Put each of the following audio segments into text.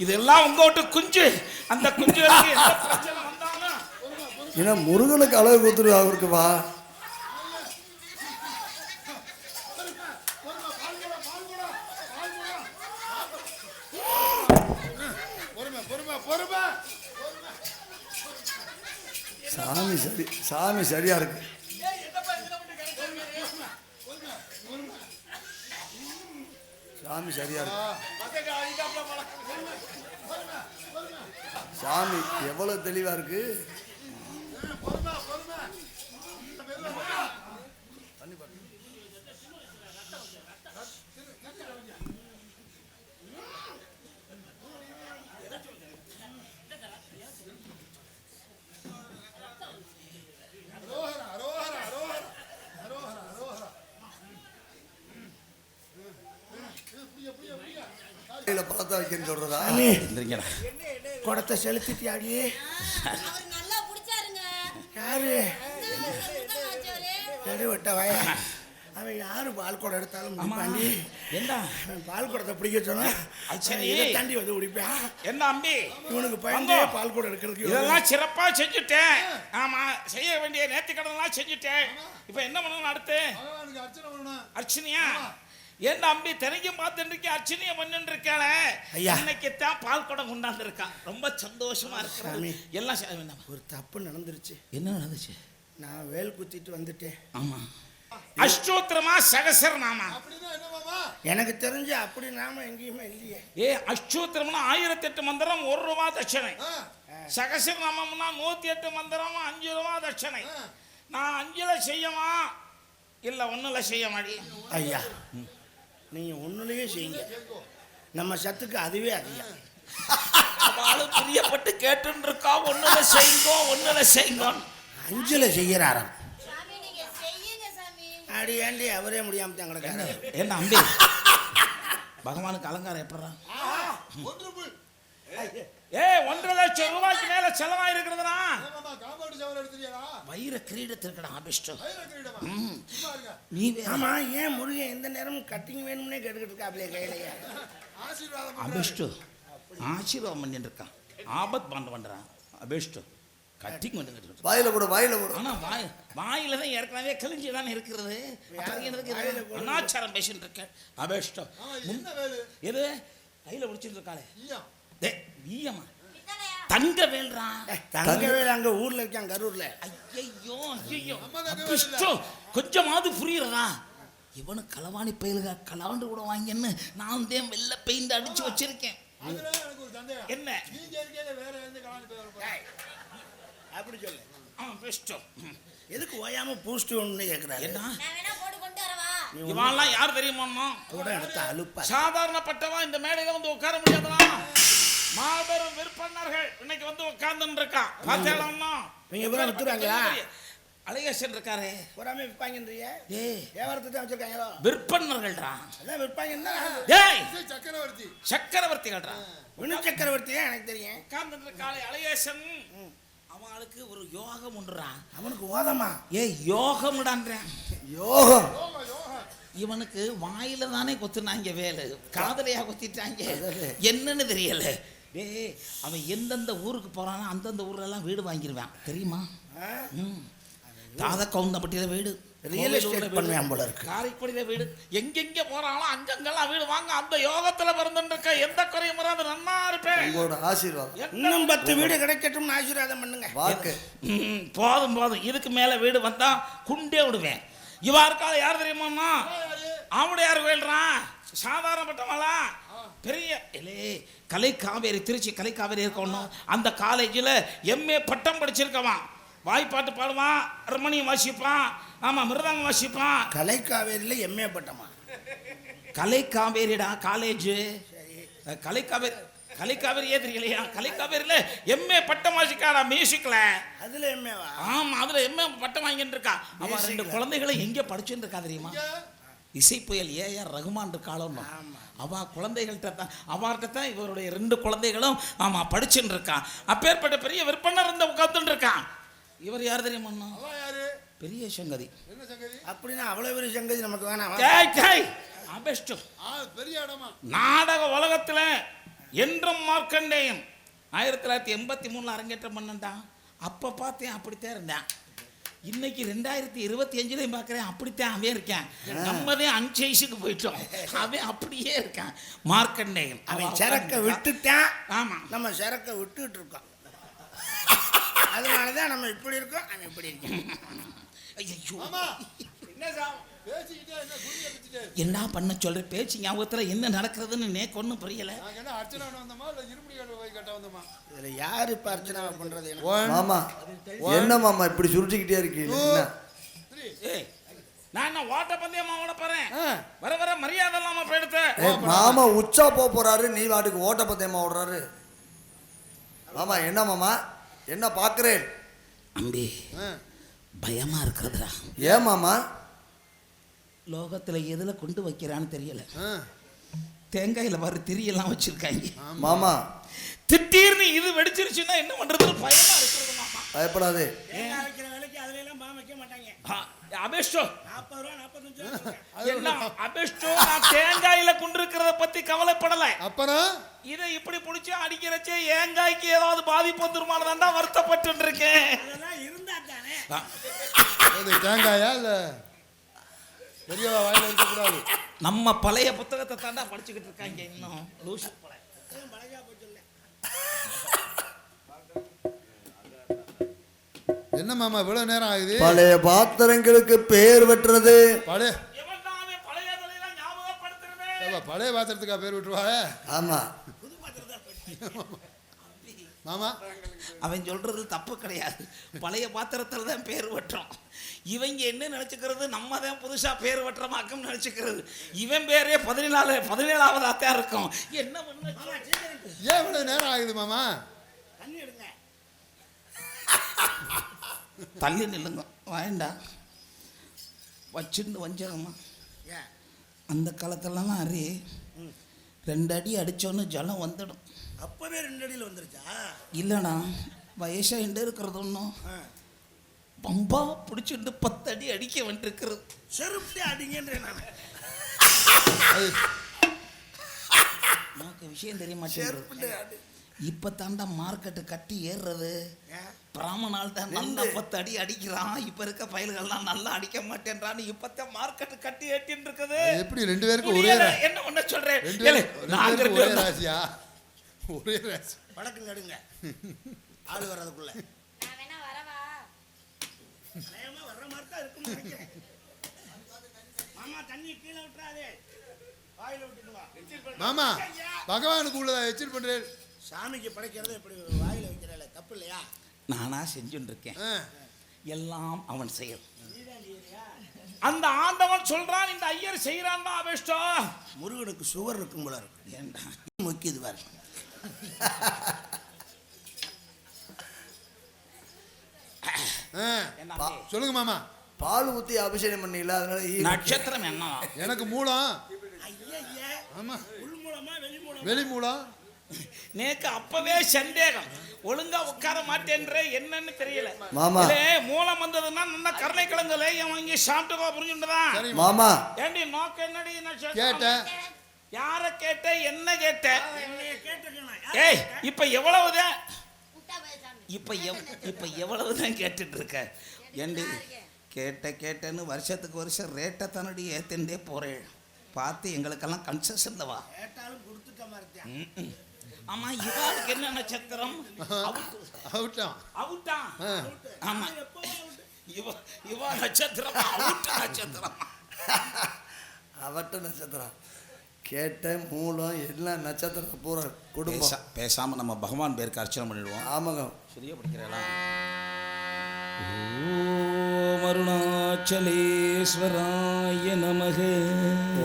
இதெல்லாம் உங்க வீட்டு குஞ்சு அந்த வந்தாலும் ஏன்னா முருகனுக்கு அளவு கொடுத்துரு பொறுமை பொறுமை சாமி சரி சாமி சரியா இருக்கு. சாமி சரியா இருக்கு. சாமி எவ்வளவு தெளிவா இருக்கு? குடத்தை செலுத்திட்டியாடியே அவர் நல்லா பிடிச்சாருங்க. யாரு? ஆச்சாரே எடு விட்ட வய. அவன் யாரு பால் குடம் எடுத்தாலும் முடிப்பாண்டி என்ன? பால் குடத்தை பிடிக்க சொன்னா அது சரி. தாண்டி வந்து குடிப்பான். என்ன அம்பி? இவனுக்கு பயந்தே. பால் குடம் எடுக்கிறதுக்கு இதெல்லாம் சிறப்பா செஞ்சுட்டேன். ஆமா செய்ய வேண்டிய நேர்த்தி கடன்லாம் செஞ்சுட்டேன். இப்ப என்ன பண்ணணும் அடுத்து? அர்ச்சனையா? என்ன அம்பி தினைக்கும் பார்த்துட்டு இருக்கேன் அர்ச்சனையை பண்ணிட்டு இருக்காளே. ஐயா. இன்னைக்கு தான் பால் குடம் கொண்டாந்து இருக்கான் ரொம்ப சந்தோஷமா இருக்கிறான் சாமி. எல்லாம் ஒரு தப்பு நடந்துருச்சு. என்ன நடந்துச்சு? நான் வேல் குத்திட்டு வந்துட்டேன். ஆமா. அஷ்டோத்திரமா என்ன மாமா? எனக்கு தெரிஞ்சு அப்படி நாம எங்கேயுமே இல்லையே. ஏ அஷ்டோத்திரம்னா ஆயிரத்தி எட்டு மந்திரம் ஒரு ரூபா தட்சணை. ஆ, சகசரநாமம்னா நூத்தி எட்டு மந்திரம் அஞ்சு ரூபா தட்சணை. நான் அஞ்சுல செய்யவா? இல்ல ஒண்ணுல செய்ய மாடி ஐயா. நீங்க ஒண்ணுலயே செய்யுங்க. நம்ம சத்துக்கு அதுவே அதிகம். அவளும் பிரியப்பட்டு கேட்டுன்னு இருக்கா ஒண்ணுல செய்யுங்கோ ஒண்ணுல செய்யுங்கோ. அஞ்சுல செய்யறாராம். சாமி நீங்க செய்யுங்க சாமி. அடி ஏண்டி அவரே முடியாம தான் என்ன அம்பி? பகவானுக்கு அலங்காரம் எப்படா ஏ ஒன்றரை லட்சம் ரூபாய்க்கு மேல சவர் எடுத்துறியாடா வைர கிரீடத்திற்கடா அபிஷ்டம் வயிறு கிரீடமா? ம். சும்மா இருங்க. நீ. ஆமா ஏன் முருகன் எந்த நேரமும் கட்டிங் வேணும்னே கேட்டுக்கிட்டு இருக்காப்லையே கையிலையா ஆசீர்வாதம் பண்றாரு. அபிஷ்டு ஆசீர்வாதம் பண்ணிட்டு இருக்கான். ஆபத் பண்ண பண்றான். அபிஷ்டு கட்டிங் பண்ணிட்டு வாயில கூட வாயில கூட ஆனா வாய் வாயில தான் ஏற்கனவே கிழிஞ்சு தானே இருக்கிறது? அனாச்சாரம் பேசிட்டு இருக்கேன். அபிஷ்டம் எது? கையில பிடிச்சிட்டு இருக்காளே. தங்க வேல்றா தங்கவே அங்க ஊர்ல இருக்கான் கரூர்ல. ஐயோ ஐயோ கொஞ்சமாவது புரியுறதா? இவனு களவாணி பயிலுக கலாண்டு கூட வாங்கின்னு நான் தான் வெள்ள பெயிண்ட் அடிச்சு வச்சிருக்கேன். அதுல எனக்கு ஒரு சந்தேகம். என்ன? அப்படி சொல்லு. பெஸ்டம் எதுக்கு ஓயாம பூஸ்ட் ஒண்ணு கேக்குறாரு? என்ன? நான் வேணா போட்டு கொண்டு வரவா? இவான்லாம் யார் தெரியுமா கூட எடுத்து அலுப்பா சாதாரணப்பட்டவா இந்த மேடையில வந்து உட்கார முடியாதுனா மாபெரும் விற்பனர்கள். இன்னைக்கு வந்து உட்கார்ந்துட்டு இருக்கான் பார்த்தேன்னா இவங்க பூரா வித்துறாங்களா? அழகேசன் இருக்காரே. பூராமே விற்பாங்கன்றிய ஏய். வியாபாரத்தை தான் வச்சிருக்காங்களோ? விற்பனர்கள்டா. அதான் விற்பாங்கன்னா டேய் இசை சக்கரவர்த்தி. சக்கரவர்த்திகள்டா. வினு சக்கரவர்த்தி தான் எனக்கு தெரியும். உட்கார்ந்துட்டு இருக்காளே அழகேசன் அவளுக்கு ஒரு யோகம் உண்டுறான் அவனுக்கு ஓதமா? ஏய் யோகம். யோகா யோகா இவனுக்கு வாயில தானே கொத்துனாங்க வேலு. காதலையா கொத்திட்டாங்க. என்னன்னு தெரியல. டேய் அவன் எந்தெந்த ஊருக்கு போறானோ அந்தந்த ஊர்ல எல்லாம் வீடு வாங்கிடுவான் தெரியுமா? ம். தாத கவுந்தப்பட்டியில வீடு கோவிலூர்ல வீடு, பண்ணுவான் போல இருக்கு. காரைக்குடியில வீடு. எங்கெங்க போறானோ அங்கங்கெல்லாம் வீடு வாங்க அந்த யோகத்துல பிறந்துருக்க எந்த குறையும் வராது. நன்னா இருப்பேன். உங்களோட ஆசீர்வாதம். இன்னும் பத்து வீடு கிடைக்கட்டும்னு ஆசீர்வாதம் பண்ணுங்க. வாக்கு போதும் போதும். இதுக்கு மேல வீடு வந்தா குண்டே விடுவேன். இவா இருக்காத யார் தெரியுமாம்மா? அவனுடைய யார் வேல்றான் சாதாரணப்பட்டவங்களா பெரிய இல்லே கலை காவேரி திருச்சி கலை காவேரி இருக்கணும் அந்த காலேஜில் எம்ஏ பட்டம் படிச்சிருக்கவான். வாய்ப்பாட்டு பாடுவான் ரமணியம் வாசிப்பான் ஆமாம் மிருதங்கம் வாசிப்பான். கலைக்காவேரியில எம்ஏ பட்டமா? கலை காவேரிடா காலேஜ் கலை காவேரி கலை காவேரியே தெரியலையா கலை காவேரியில் எம்ஏ பட்டம் வாசிக்காடா மியூசிக்கில் அதுல எம்ஏவா ஆமா அதுல என்ன பட்டம் வாங்கிட்டு இருக்கா. அவன் ரெண்டு. குழந்தைகளை எங்க படிச்சுட்டு இருக்கா தெரியுமா இசை புயல் ஏஆர் ரகுமான் இருக்காளோ அவ குழந்தைகள்கிட்ட தான் அவர்கிட்ட தான் இவருடைய ரெண்டு குழந்தைகளும் ஆமா படிச்சுட்டு இருக்கான். அப்பேற்பட்ட பெரிய விற்பனர் இருந்த உட்காந்துட்டு இருக்கான். இவர் யார் தெரியுமா பெரிய சங்கதி. என்ன சங்கதி? அப்படின்னா அவ்வளவு பெரிய சங்கதி நமக்கு வேணாம். பெரிய இடமா? நாடக உலகத்துல என்றும் மார்க்கண்டேயன் ஆயிரத்தி தொள்ளாயிரத்தி எண்பத்தி மூணுல அரங்கேற்றம் பண்ணண்டான் அப்ப பார்த்தேன் அப்படித்தான் இருந்தேன். இன்னைக்கு ரெண்டாயிரத்தி இருபத்தி அஞ்சுலையும் பார்க்குறேன் அப்படித்தான் அவன் இருக்கேன். நம்மதே அன்சைஸுக்கு போயிட்டோம். அவன் அப்படியே இருக்கான். மார்க்கண்டேயன் அவன் சரக்க விட்டுட்டான். ஆமா. நம்ம சரக்க விட்டுட்டு இருக்கோம். அதனாலதான் நம்ம இப்படி இருக்கோம் அவன் இப்படி இருக்கான். ஐயோ என்ன சாம் என்ன பண்ண சொல்ற? பேச்சு ஞாபகத்துல என்ன நடக்கிறதுன்னு நேக்கு ஒன்றும் புரியல. நாங்க என்ன அர்ச்சனை பண்ண வந்தோமா இல்ல இருமுடி கட்ட போய் கட்ட வந்தோமா? இதுல யாரு இப்ப அர்ச்சனாவை பண்றது எனக்கு? மாமா என்ன மாமா இப்படி சுருட்டிக்கிட்டே இருக்கீங்க? நான் ஓட்ட பந்தயமா ஓட போறேன்? வர வர மரியாதை இல்லாம போயிடுத்த. மாமா உச்சா போக போறாரு நீ வாட்டுக்கு ஓட்ட பந்தயமா ஓடுறாரு மாமா என்ன மாமா? என்ன பாக்குறேன்? அம்பி பயமா இருக்கிறதுடா. ஏன் மாமா? லோகத்துல எதுல கொண்டு வைக்கிறான்னு தெரியல. தேங்காயில வர திரியெல்லாம் வச்சிருக்காங்க. மாமா. திடீர்னு இது வெடிச்சிருச்சுன்னா என்ன பண்றதுன்னு பயமா இருக்கிறது மாமா. பயப்படாதே. தேங்காய் வைக்கிற வேலைக்கு அதுல எல்லாம் பாம் வைக்க மாட்டாங்க. அபேஷ்டோ. நாற்பது ரூபா நாற்பத்தஞ்சு. என்ன அபேஷ்டோ நான் தேங்காயில கொண்டிருக்கிறத பத்தி கவலைப்படல. அப்புறம்? இதை இப்படி பிடிச்சி அடிக்கிறச்சே ஏங்காய்க்கு ஏதாவது பாதிப்பு வந்துருமானதான் தான் வருத்தப்பட்டு இருக்கேன் அதெல்லாம் இருந்தா தானே தேங்காயா இல்ல? பெரியவா வாயில இருக்க கூடாது. நம்ம பழைய புத்தகத்தை தாண்டா படிச்சுக்கிட்டு இருக்காங்க இன்னும். லூசு பழைய என்ன மாமா இவ்வளவு நேரம் ஆகுது? பழைய பாத்திரங்களுக்கு பேர் வெட்டுறது. பழைய பழைய பாத்திரத்துக்கா பேர் விட்டுருவாங்க ஆமா. மாமா அவன் சொல்றது தப்பு கிடையாது. பழைய பாத்திரத்தில் தான் பேர் வெட்டுறோம். இவங்க என்ன நினைச்சுக்கிறது நம்ம தான் புதுசா பேர் வெட்டுறமாக்கம் நினைச்சுக்கிறது. இவன் பேரே பதினேழாவது பதினேழாவதா தான் இருக்கும். என்ன பண்ண ஏன் இவ்வளவு நேரம் ஆகுது மாமா? தண்ணி எடுங்க. தள்ளி நில்லுங்க. வேண்டாம் வச்சுட்டு வஞ்சகமா அந்த காலத்துலலாம் அரி ரெண்டு அடி அடிச்சோன்னு ஜலம் வந்துடும். அப்பவே ரெண்டு அடியில் வந்துருச்சா? இல்லைண்ணா வயசாகிட்டு இருக்கிறது ஒன்றும் பம்பா பிடிச்சிட்டு பத்து அடி அடிக்க வேண்டியிருக்கிறது. செருப்பே அடிங்கன்றேன் நான். நமக்கு விஷயம் தெரிய மாட்டேங்குது. இப்போ தாண்டா மார்க்கெட்டு கட்டி ஏறுறது? பிராமணால் தான் நல்லா. பத்து அடி அடிக்கிறான். இப்போ இருக்க பயல்கள்லாம் நல்லா அடிக்க மாட்டேன்றான்னு இப்போத்தான் மார்க்கெட்டு கட்டி ஏட்டின்னு இருக்குது எப்படி ரெண்டு பேருக்கும் ஒரே என்ன பண்ண சொல்றேன் ரெண்டு ஒரே ராசி வடக்கு நடுங்க. ஆள் வர்றதுக்குள்ள. வர்ற மாதிரி தான் நினைக்கிறேன். மாமா தண்ணி கீழே விட்டுறாதே. மாமா பகவானுக்கு உள்ளதா எச்சில் பண்றேன். சாமிக்கு படைக்கிறது இப்படி வாயில வைக்கிறல தப்பு இல்லையா? நானா செஞ்சுட்டு இருக்கேன். எல்லாம் அவன் செயல். அந்த ஆண்டவன் சொல்றான் இந்த ஐயர் செய்யறான் தான் அபேஷ்டம் முருகனுக்கு சுவர் இருக்கும் போல இருக்கு. முக்கியது பாரு. ஆ. என்ன சொல்லுங்க மாமா. பால் ஊத்தி அபிஷேகம் பண்ணீங்களா? அதனால நட்சத்திரம் என்ன? எனக்கு மூலம் ஐயா ஆமா. உள் மூலமா வெளி மூலமா வெளி மூலம் நேக்கு அப்பவே சந்தேகம். ஒழுங்கா உட்கார மாட்டேன்ற என்னன்னு தெரியல. மாமா. மூலம் வந்ததுன்னா நல்லா கருணை கிழங்குல வாங்கி சாப்பிட்டுக்கோ புரிஞ்சுட்டுதான் மாமா. ஏண்டி நோக்க என்னடி? நட்சத்திரம்? கேட்டேன். யார கேட்ட என்ன கேட்ட கேட்டுக்கணும் ஏய் இப்ப எவ்வளவுதான்? இப்ப இப்ப எவ்வளவுதான் கேட்டுட்டு இருக்க ஏண்டி கேட்ட கேட்டேன்னு வருஷத்துக்கு வருஷம் ரேட்டை தானடி ஏத்தண்டே போறேன். பார்த்து எங்களுக்கெல்லாம் கன்செஷன்ல வா. ஆமா இவாளுக்கு என்ன நட்சத்திரம் அவுட்டு. அவுட்டான் அவுட்டா. ஆமா. இவ இவ நட்சத்திரம்? அவுட் நட்சத்திரம்? அவட்ட நட்சத்திரம். கேட்ட மூலம் எல்லாம் நட்சத்திரம் பூரா குடும்பம் பேசா பேசாம நம்ம பகவான் பேருக்கு அர்ச்சனை பண்ணிடுவோம். ஆமாங்க. சரியா படிக்கிறா ஓம் அருணாச்சலேஸ்வராய நமக.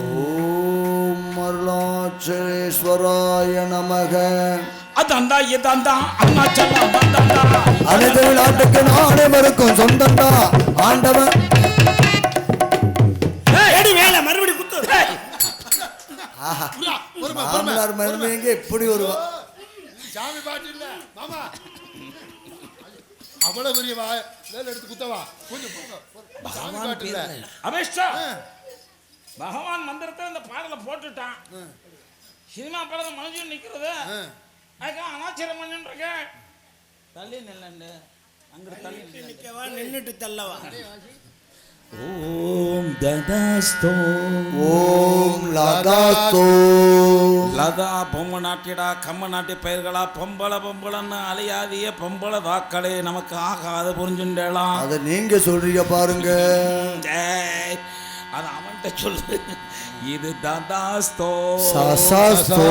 ஓம் அருணாச்சலேஸ்வராய நமக. அதாண்டா இதாண்டா அதாண்டா அனைத்து நாட்டுக்கு நாடே மறுக்கும் சொந்தண்டா ஆண்டவன் மாமனார் மருமையங்க எப்படி வருவா. சாமி பாட்டு இல்ல மாமா. அவ்வளவு பெரிய வேலை எடுத்து குத்தவா? கொஞ்சம் சாமி பாட்டு இல்ல அபேஷ்டா பகவான் மந்திரத்தை அந்த பாடல போட்டுட்டான். சினிமா படத்தை மனுஷன் நிக்கிறது. அனாச்சரம் பண்ணிட்டு தள்ளி நில்லண்டு. அங்கே தள்ளி நிற்கவா நின்றுட்டு தள்ளவா? ஓம் ததஸ்தோ. ஓம் லதாஸ்தோ. லதா பொம்மை நாட்டிடா கம்ம நாட்டி பயிர்களா பொம்பள பொம்பளன்னு அலையாதிய பொம்பள தாக்களே நமக்கு ஆகாத புரிஞ்சுண்டேலாம். அதை நீங்க சொல்றீங்க பாருங்க. அது அவன்கிட்ட சொல்லு. இது ததாஸ்தோ. சசஸ்தோ.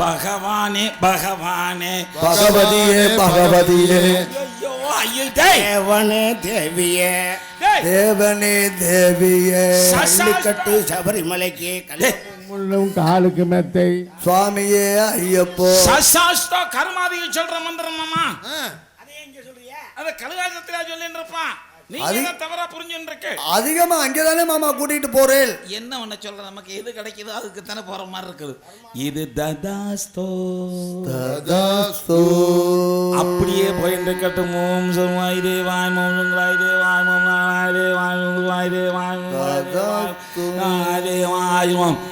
பகவானே பகவானே. பகவதியே பகவதியே. ஐயோ ஐயோ தேவனே தேவியே. தேவனே தேவியே. கட்டு சபரிமலைக்கு முள்ளும் காலுக்கு மெத்தை. சுவாமியே ஐயப்போ. சசாஸ்தோ கர்மாதிகள் சொல்ற மந்திரம் மாமா. அதே எங்க சொல்றியா? அதை கழுகாசத்திலா சொல்லின்றப்பான் அதிகமா அங்கதானே மாமா கூட்டிட்டு போறேன். என்ன ஒண்ணு சொல்ற நமக்கு எது கிடைக்குதோ அதுக்கு தானே இருக்குது. இது ததாஸ்தோ. ததாஸ்தோ. அப்படியே போயிட்டு இருக்கட்டும் ஓம் சுமாய் தேவாய் மோம் சுங்கராய் தேவாய் மோம் நாராய் தேவாய்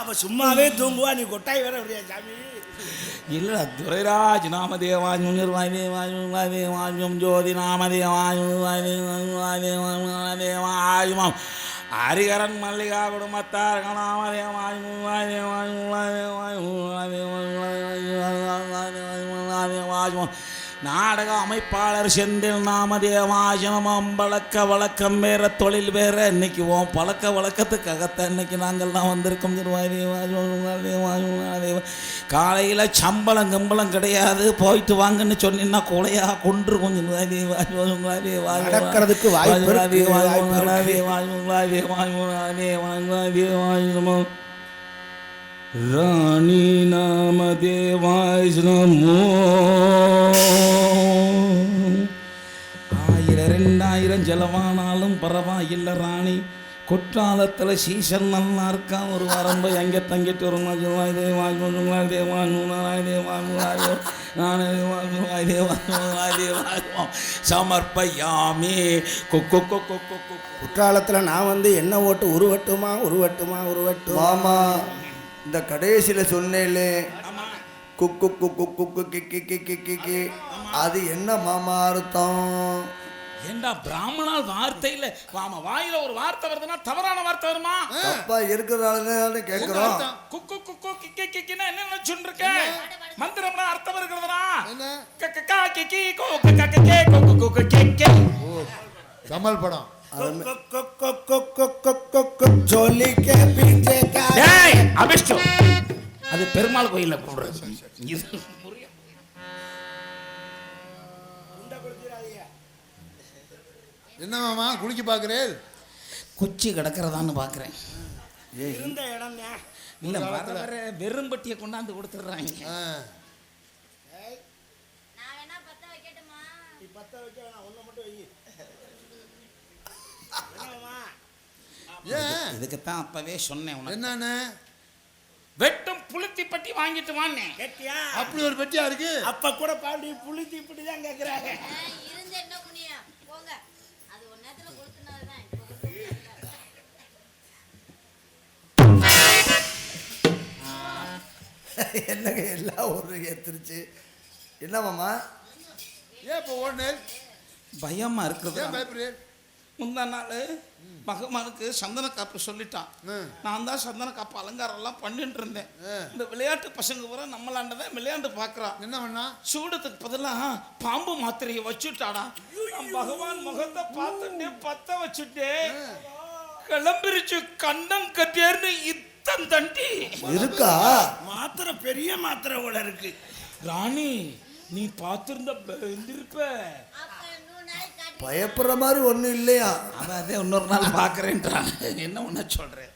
அவ சும்மாவே தூங்குவா நீ கொட்டாய் வேற அப்படியா சாமி இல்லை துரைராஜ் நாமதேவாயும் நிர்வாதேவாயும் ஜோதி நாமதேவாயும் ஹரிகரன் மல்லிகா குடும்பத்தார் நாமதேவாயும் நாடக அமைப்பாளர் செந்தில் நாமதேவாயம் அம்பழக்க வழக்கம் வேற தொழில் வேற. இன்னைக்கு உன் பழக்க வழக்கத்துக்காகத்தான் இன்னைக்கு நாங்கள் தான் வந்திருக்கோம். காலையில் சம்பளம் கம்பளம் கிடையாது. போயிட்டு வாங்கன்னு சொன்னீங்கன்னா கொலையா கொன்று கொஞ்சம் ராணி நாம தேவாய் நமோ பரவாயில்லை ராணி குற்றாலத்தில் சீசன் நல்லா இருக்கா ஒரு வாரம் போய் அங்கே தங்கிட்டு ஒரு மஜுவாய் தேவாய் மஜுவாய் தேவாய் நூலாய் தேவாய் நூலாய் நானே தேவாய் தேவாய் தேவாய் சமர்ப்பயாமி கொக்கு கொக்கு கொக்கு குற்றாலத்துல நான் வந்து என்ன ஓட்டு உருவட்டுமா உருவட்டுமா உருவட்டுமா மாமா இந்த கடைசியில் சொன்னேலே குக்கு குக்கு குக்கு கிக்கி கிக்கி கிக்கி அது என்ன மாமா அர்த்தம் ஏண்டா பிராமணால் வார்த்தையில் ஆமா வாயில ஒரு வார்த்தை வருதுன்னா தவறான வார்த்தை வருமா தப்பா இருக்கிறதால கேட்குறோம் குக்கு குக்கு கிக்கி கிக்கினா என்ன நினைச்சுட்டு இருக்க மந்திரம்னா அர்த்தம் இருக்கிறதுனா என்ன க க கா கிக்கி கோ க க க கே கோ கு கு கு கே கே கமல் படம் அது பெருமாள் கோயில்ல போடுறது இது புரியும் என்ன மாமா குளிக்க பார்க்குறேன் குச்சி கிடக்கிறதான்னு பார்க்குறேன் இருந்த இடம் இல்ல வர வர வெறும்பட்டியை கொண்டாந்து கொடுத்துட்றாங்க. என்னம்மா? இதுக்குத்தான் அப்பவே சொன்னேன் உனக்கு. என்னன்னு? வெட்டும் புளுத்தி பட்டி வாங்கிட்டு கேட்டியா அப்படி ஒரு பெட்டியா இருக்கு? அப்ப கூட பாண்டி புளித்தி இப்படி தான் கேக்குறாங்க. என்னங்க எல்லாம் ஒரு எத்திருச்சு என்ன மாமா? ஏன் இப்போ ஓடுனேன் பயமா இருக்குது. ஏன் பயப்படுறேன் முந்தா நாள் பகவானுக்கு சந்தன காப்பு சொல்லிட்டான். நான் தான் சந்தன காப்பு அலங்காரம் எல்லாம் பண்ணிட்டு இருந்தேன். இந்த விளையாட்டு பசங்க பூரா நம்மளாண்டதான் விளையாண்டு பார்க்கறான் என்ன பண்ணா? சூடத்துக்கு பதிலாக பாம்பு மாத்திரையை வச்சுட்டாடா. நான் பகவான் முகத்தை பார்த்துட்டே பத்த வச்சுட்டே கிளம்பிருச்சு. கண்டம் கட்டியர்னு இத்தம் தண்டி. இருக்கா? மாத்திரை பெரிய மாத்திரை கூட இருக்கு. ராணி நீ பார்த்திருந்த இருந்திருப்ப. பயப்படுற மாதிரி ஒன்றும் இல்லையா? அவன் அதே இன்னொரு நாள் பார்க்கறேன்றான். என்ன ஒண்ணு சொல்றேன்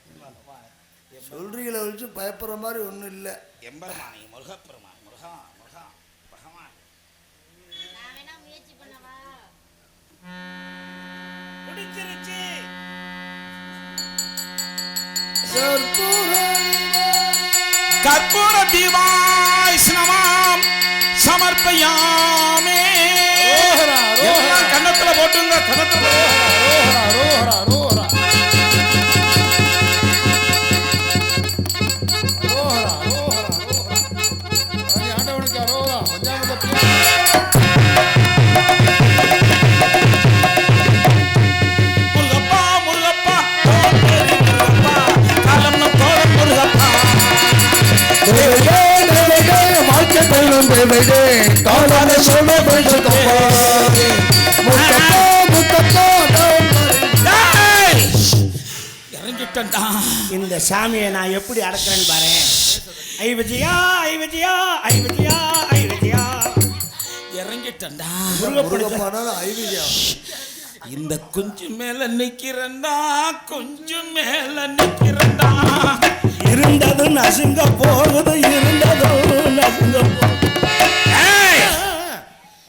சொல்றீங்கள வச்சு பயப்படுற மாதிரி ஒன்றும் இல்லை. எம்பெருமானி முருகப்பெருமான் முருகா முருகா பகவான். கற்பூர தீபாய் ஸ்னமாம் சமர்ப்பயாமே. கன்னத்துல போட்டுங்க கன்னத்துல. டேய்! இறங்கிட்டேன்டா. இந்த சாமியை நான் எப்படி அடக்கிறேன்னு பாரு. ஐ விஜயா ஐ விஜயா ஐ விஜயா ஐ விஜயா. இறங்கிட்டேன்டா. முருகப்பனாலும் ஐவியா இந்த குஞ்சு மேல நிக்கிறேன்டா குஞ்சு மேல நிக்கிறேன்டா. இருந்ததும் நசுங்க போகுது இருந்ததும் நசுங்க போகுது.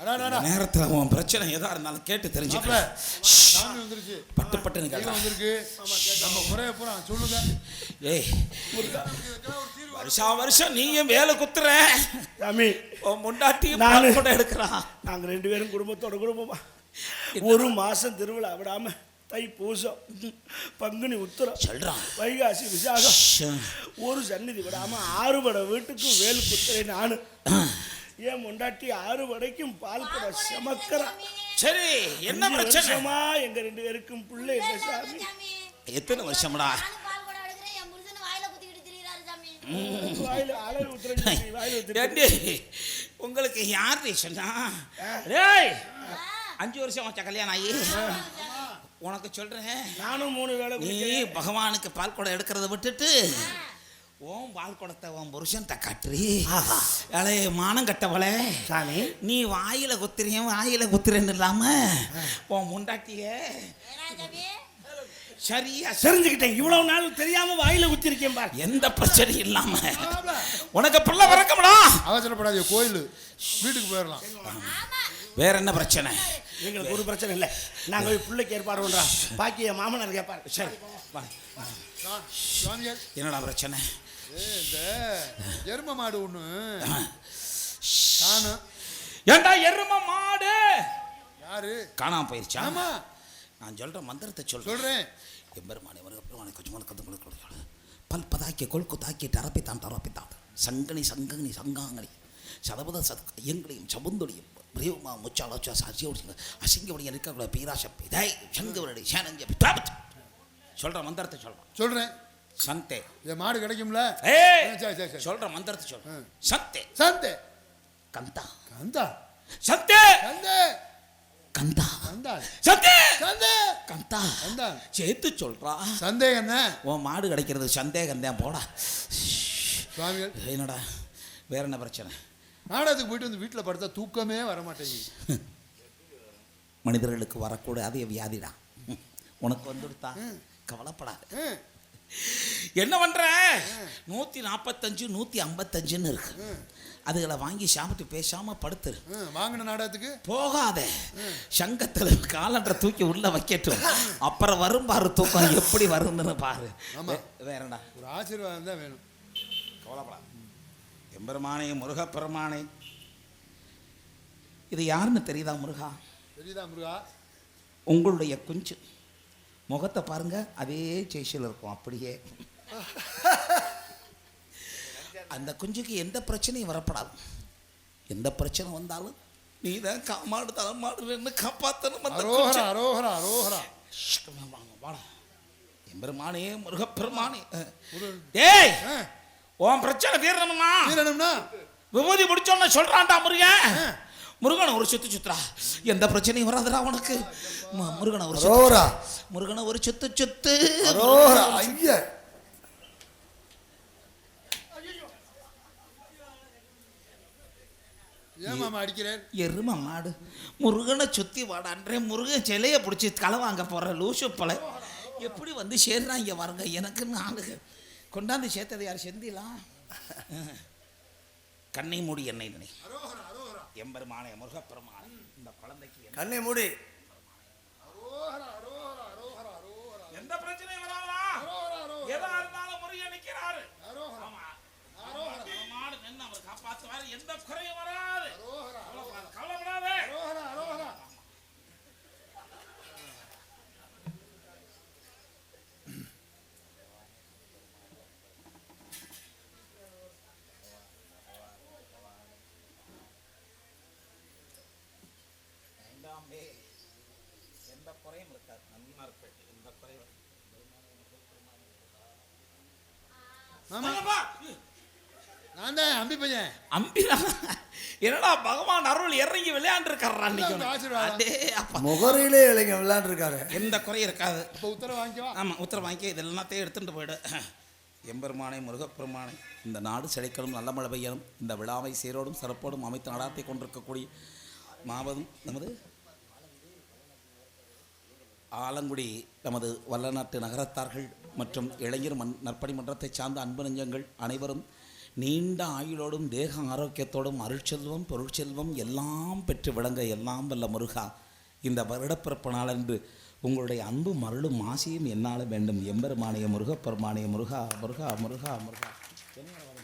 நேரத்துல உன் பிரச்சனை எதா இருந்தாலும் கேட்டு மாப்ள, தெரிஞ்சுக்க சாமி வந்துருச்சு பட்டு பட்டுன்னு வந்திருக்கு. நம்ம முறைய பூரா சொல்லுங்க. ஏய் வருஷா வருஷம் நீங்க வேலை குத்துற. சாமி உன் முண்டாட்டியும் நானு- பால் கூட எடுக்கிறான். நாங்க ரெண்டு பேரும் குடும்பத்தோட குடும்பமா. ஒரு மாசம் திருவிழா விடாம தை பூசம் பங்குனி உத்திரம் சொல்றான். வைகாசி விசாகம். ஒரு சந்நிதி விடாம ஆறு படை வீட்டுக்கு வேல் குத்துறேன் நானு. ஏன் முண்டாட்டி ஆறு படைக்கும் பால் கூட செமக்கிறேன் சரி என்ன பிரச்சனை? வருஷமா எங்க ரெண்டு பேருக்கும் பிள்ளை இல்லை சாமி. எத்தனை வருஷம்டா? உங்களுக்கு யார் சொன்னா? அஞ்சு வருஷம் வச்ச கல்யாணம் ஆகி உனக்கு சொல்றேன். நானும் மூணு வேளை நீ பகவானுக்கு பால் குடம் எடுக்கிறத விட்டுட்டு ஓம் பால் குடத்தை உன் புருஷன் காட்டுறி. ஆஹா. அலே மானம் கட்டவளே. சாமி. நீ வாயில குத்துறியன் வாயில குத்துறேன்னு இல்லாம உன் முண்டாட்டிய. சரியா தெரிஞ்சுக்கிட்டேன். இவ்வளவு நாள் தெரியாம வாயில குத்திருக்கேன் பாரு. எந்த பிரச்சனையும் இல்லாம. உனக்கு பிள்ளை பிறக்கமுடா. அவசரப்படாதீங்க கோயில். வீட்டுக்கு போயிடலாம். வேற என்ன பிரச்சனை? எங்களுக்கு ஒரு பிரச்சனை இல்லை. நாங்க போய் பிள்ளைக்கு ஏற்பாடு பண்றோம். பாக்கி என் மாமனார் கேட்பாரு சரி. என்னடா பிரச்சனை? இந்த எரும மாடு ஒண்ணு. காணும். ஏண்டா எரும மாடு? யாரு? காணாம போயிருச்சா? ஆமா. நான் சொல்ற மந்திரத்தை சொல்றேன் சொல்றேன். எம்பெருமானே வருகப்பெருமானே கொஞ்சம் கத்து கொடுக்க பல் பதாக்கிய கொழுக்கு தாக்கிட்டு அரப்பித்தான் தரப்பித்தான் சங்கனி சங்கனி சங்காங்கனி. சதபத சத் ஐயங்களையும் சபுந்தொடியும் பிரியமா முச்சாலோச்சா சாட்சியோடு அசிங்கப்படிய இருக்கக்கூட பீராசப்பி. தை சங்கவரடி சேனஞ்ச சொல்ற மந்திரத்தை சொல்றேன் சொல்றேன். சந்தே. என் மாடு கிடைக்கும்ல? ஏய் சரி சரி சரி. சொல்ற மந்திரத்தை சொல்ற ம். சந்தே. சந்தே. கந்தா. கந்தா. சந்தே. சந்தே. கந்தா. சந்தே. சந்தே. கந்தா. கந்தா. சேர்த்து சொல்றா. சந்தேகம் என்ன? உன் மாடு கிடைக்கிறது சந்தேகம் தான் போடா. சுவாமிகள். என்னடா? வேற என்ன பிரச்சனை? நாடகத்துக்கு போயிட்டு வந்து வீட்டில் படுத்தா தூக்கமே வர மாட்டேங்குது. மனிதர்களுக்கு வரக்கூடாது வியாதிடா. உனக்கு வந்துடுத்தா? கவலைப்படாத. என்ன பண்ற? நூத்தி நாற்பத்தஞ்சு நூத்தி ஐம்பத்தஞ்சுன்னு இருக்கு. அதுகளை வாங்கி சாப்பிட்டு பேசாம படுத்துரு. வாங்கின நாடகத்துக்கு? போகாத. சங்கத்துல காலன்ற தூக்கி உள்ள வைக்கட்டும் அப்புறம் வரும் பாரு தூக்கம் எப்படி வரும்னு பாரு. வேறடா ஒரு ஆசீர்வாதம் தான் வேணும். கவலைப்படாத. எம்பெருமானே முருகப்பெருமானே. இது யாருன்னு தெரியுதா முருகா? தெரியுதா முருகா? உங்களுடைய குஞ்சு. முகத்தை பாருங்க அதே சேஷில் இருக்கும் அப்படியே. அந்த குஞ்சுக்கு எந்த பிரச்சனையும் வரப்படாது. எந்த பிரச்சனை வந்தாலும் நீ தான் காமாடு தலைமாடுன்னு காப்பாத்தணும் அந்த அரோகரா. அரோகரா அரோகரா. வாங்க, வாடா. எம்பெருமானே முருகப்பெருமானே. டேய் உன் பிரச்சனை தீரணும்னா தீரணும்னா? விபூதி முடிச்சோன்னு சொல்றான்டா முருகன். முருகனை ஒரு சுத்து சுத்துறா. எந்த பிரச்சனையும் வராதுடா உனக்கு. முருகனை ஒரு சுத்து அரோரா முருகனை ஒரு சுத்து சுத்து. ஐயா. எரும மாடு. முருகனை சுத்தி வாடான்றே முருகன் சிலையை பிடிச்சி களை வாங்க போற லூசு பல. எப்படி வந்து சேர்றாங்க பாருங்க எனக்குன்னு ஆளுக. கொண்டாந்து சேர்த்தது யார் செந்திலாம் கண்ணை மூடி என்னை நினை. எம்பெருமானே முருகப்பெருமானே இந்த குழந்தைக்கு கண்ணை மூடி. எந்த பிரச்சனையும் வராதா? எதா இருந்தாலும் மாடு நின்று அவர் காப்பாத்துவாரு. எந்த குறையும் வராது. கவலைப்படாத, கவலைப்படாதே அரோகரா அரோகரா வேண்டாமே எந்த குறையும் இருக்காது நன்னா இருப்பேன் எந்த குறையும் மாமா வாங்கப்பா. நான் தான் அம்பி பையன். அம்பிரா என்னடா பகவான் அருள் இறங்கி விளையாண்டு இருக்காரா அதான் ஆசீர்வாதம். அடே அப்பா. முகரையிலே இளைஞ விளையாண்டுருக்காரு. எந்த குறையும் இருக்காது. இப்போ உத்தரவு வாங்கிக்கவா ஆமாம் உத்தரவு வாங்கி இது எல்லாத்தையும் எடுத்துட்டு போயிடு. எம்பெருமானை முருகப்பெருமானை இந்த நாடு செழிக்கணும் நல்ல மழை பெய்யணும் இந்த விழாவை சீரோடும் சிறப்போடும் அமைத்து நடாத்தி கொண்டிருக்கக்கூடிய மாபெரும் நமது ஆலங்குடி நமது வல்லநாட்டு நகரத்தார்கள் மற்றும் இளைஞர் மண் நற்பணி மன்றத்தைச் சார்ந்த அன்பு நெஞ்சங்கள் அனைவரும் நீண்ட ஆயுளோடும் தேக ஆரோக்கியத்தோடும் அருட்செல்வம் பொருட்செல்வம் எல்லாம் பெற்று விளங்க எல்லாம் வல்ல முருகா. இந்த வருடப்பிறப்பு நாளன்று உங்களுடைய அன்பு மருளும் ஆசையும் என்னால் வேண்டும். எம்பெருமானிய முருகப்பெருமானிய முருகா முருகா முருகா முருகா.